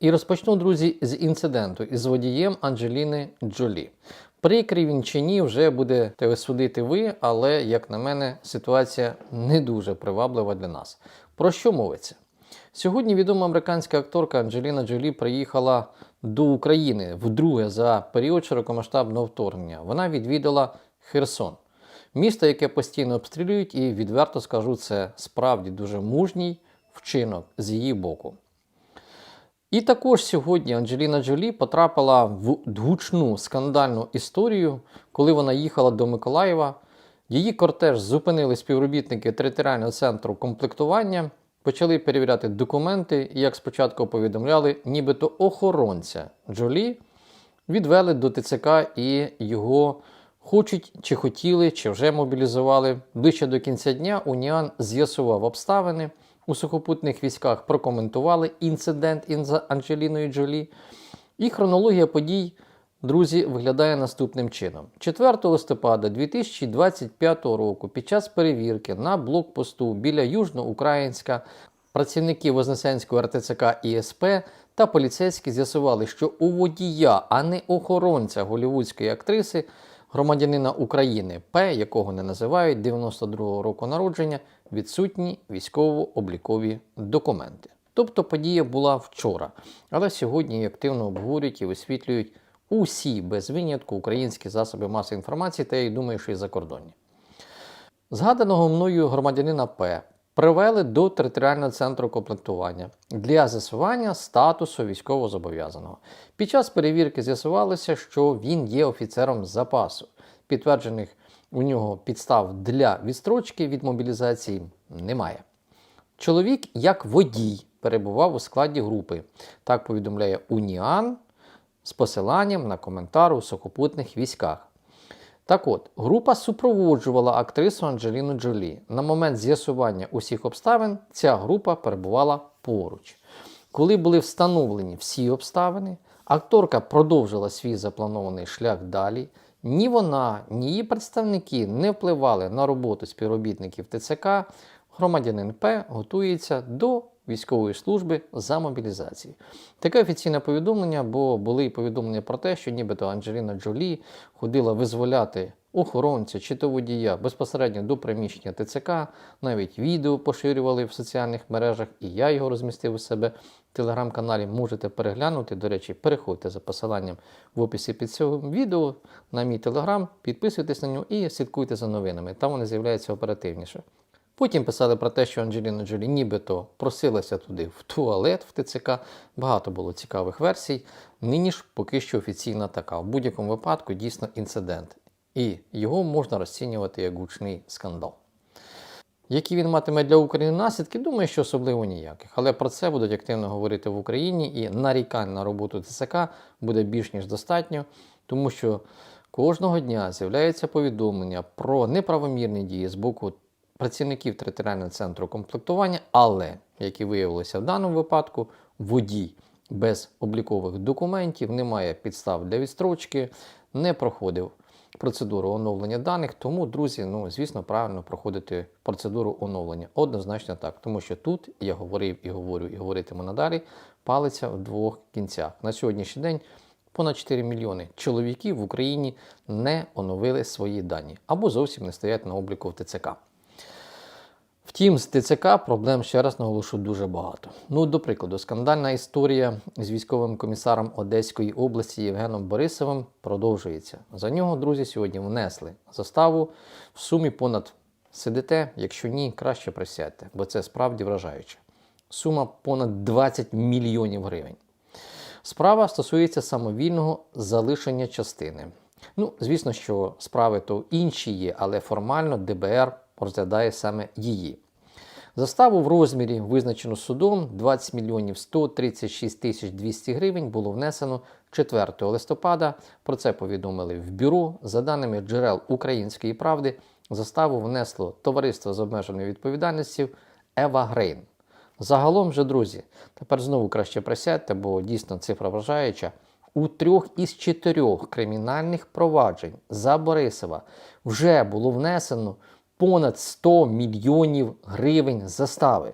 І розпочну, друзі, з інциденту із водієм Анджеліни Джолі. Прикрий він чи ні, вже будете судити ви, але, як на мене, ситуація не дуже приваблива для нас. Про що мовиться? Сьогодні відома американська акторка Анджеліна Джолі приїхала до України вдруге за період широкомасштабного вторгнення. Вона відвідала Херсон, місто, яке постійно обстрілюють, і відверто скажу, це справді дуже мужній вчинок з її боку. І також сьогодні Анджеліна Джолі потрапила в гучну скандальну історію, коли вона їхала до Миколаєва. Її кортеж зупинили співробітники територіального центру комплектування, почали перевіряти документи, і, як спочатку повідомляли, нібито охоронця Джолі відвели до ТЦК і його хочуть чи хотіли, чи вже мобілізували. Ближче до кінця дня Уніан з'ясував обставини. У сухопутних військах прокоментували інцидент із Анджеліною Джолі. І хронологія подій, друзі, виглядає наступним чином: 4 листопада 2025 року, під час перевірки на блокпосту біля Южноукраїнська, працівники Вознесенського РТЦК ІСП та поліцейські з'ясували, що у водія, а не охоронця голівудської актриси, громадянина України П, якого не називають 92-го року народження, відсутні військово-облікові документи. Тобто подія була вчора, але сьогодні її активно обговорюють і висвітлюють усі без винятку українські засоби масової інформації, та я й думаю, що і закордонні. Згаданого мною громадянина П привели до територіального центру комплектування для з'ясування статусу військовозобов'язаного. Під час перевірки з'ясувалося, що він є офіцером запасу. Підтверджених у нього підстав для відстрочки від мобілізації немає. Чоловік, як водій, перебував у складі групи. Так повідомляє Уніан з посиланням на коментар у сухопутних військах. Так от, група супроводжувала актрису Анджеліну Джолі. На момент з'ясування усіх обставин ця група перебувала поруч. Коли були встановлені всі обставини, акторка продовжила свій запланований шлях далі. Ні вона, ні її представники не впливали на роботу співробітників ТЦК. Громадянин П готується до військової служби за мобілізації. Таке офіційне повідомлення, бо були повідомлення про те, що нібито Анджеліна Джолі ходила визволяти охоронця чи то водія безпосередньо до приміщення ТЦК, навіть відео поширювали в соціальних мережах, і я його розмістив у себе в телеграм-каналі. Можете переглянути. До речі, переходьте за посиланням в описі під цим відео на мій телеграм, підписуйтесь на нього і слідкуйте за новинами. Там вони з'являються оперативніше. Потім писали про те, що Анджеліна Джолі нібито просилася туди в туалет в ТЦК. Багато було цікавих версій. Нині ж поки що офіційна така. В будь-якому випадку дійсно інцидент. І його можна розцінювати як гучний скандал. Які він матиме для України наслідки, думаю, що особливо ніяких. Але про це будуть активно говорити в Україні, і нарікань на роботу ТЦК буде більш ніж достатньо, тому що кожного дня з'являється повідомлення про неправомірні дії з боку працівників територіального центру комплектування, але, як і виявилося в даному випадку, водій без облікових документів не має підстав для відстрочки, не проходив процедуру оновлення даних. Тому, друзі, ну звісно, правильно проходити процедуру оновлення. Однозначно так, тому що тут я говорив і говорю, і говоритиму надалі, палиться в двох кінцях. На сьогоднішній день. Понад 4 мільйони чоловіків в Україні не оновили свої дані або зовсім не стоять на обліку в ТЦК. Втім, з ТЦК проблем ще раз наголошу дуже багато. Ну, до прикладу, скандальна історія з військовим комісаром Одеської області Євгеном Борисовим продовжується. За нього, друзі, сьогодні внесли заставу в сумі понад сидите, якщо ні, краще присядьте, бо це справді вражаюче. Сума понад 20 мільйонів гривень. Справа стосується самовільного залишення частини. Ну, звісно, що справи то інші є, але формально ДБР розглядає саме її. Заставу в розмірі, визначену судом 20 мільйонів 136 тисяч 200 гривень було внесено 4 листопада. Про це повідомили в бюро. За даними джерел Української правди, заставу внесло товариство з обмеженою відповідальністю Ева Грейн. Загалом же, друзі, тепер знову краще присядьте, бо дійсно цифра вражаюча. У трьох із чотирьох кримінальних проваджень за Борисова вже було внесено понад 100 мільйонів гривень застави.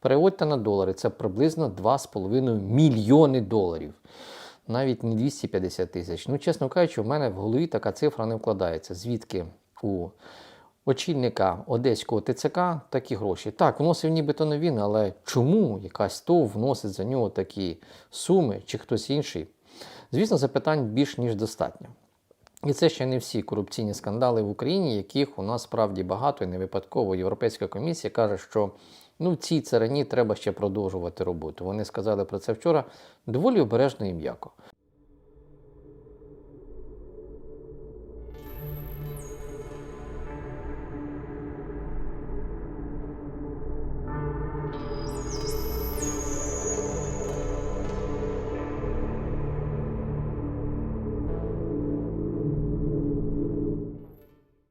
Переводьте на долари, це приблизно 2,5 мільйони доларів. Навіть не 250 тисяч. Ну, чесно кажучи, в мене в голові така цифра не вкладається. Звідки у очільника Одеського ТЦК такі гроші? Так, вносив нібито не але чому якась ТОВ вносить за нього такі суми чи хтось інший? Звісно, запитань більш ніж достатньо. І це ще не всі корупційні скандали в Україні, яких у нас справді багато, і не випадково Європейська комісія каже, що ну, в цій царині треба ще продовжувати роботу. Вони сказали про це вчора доволі обережно і м'яко.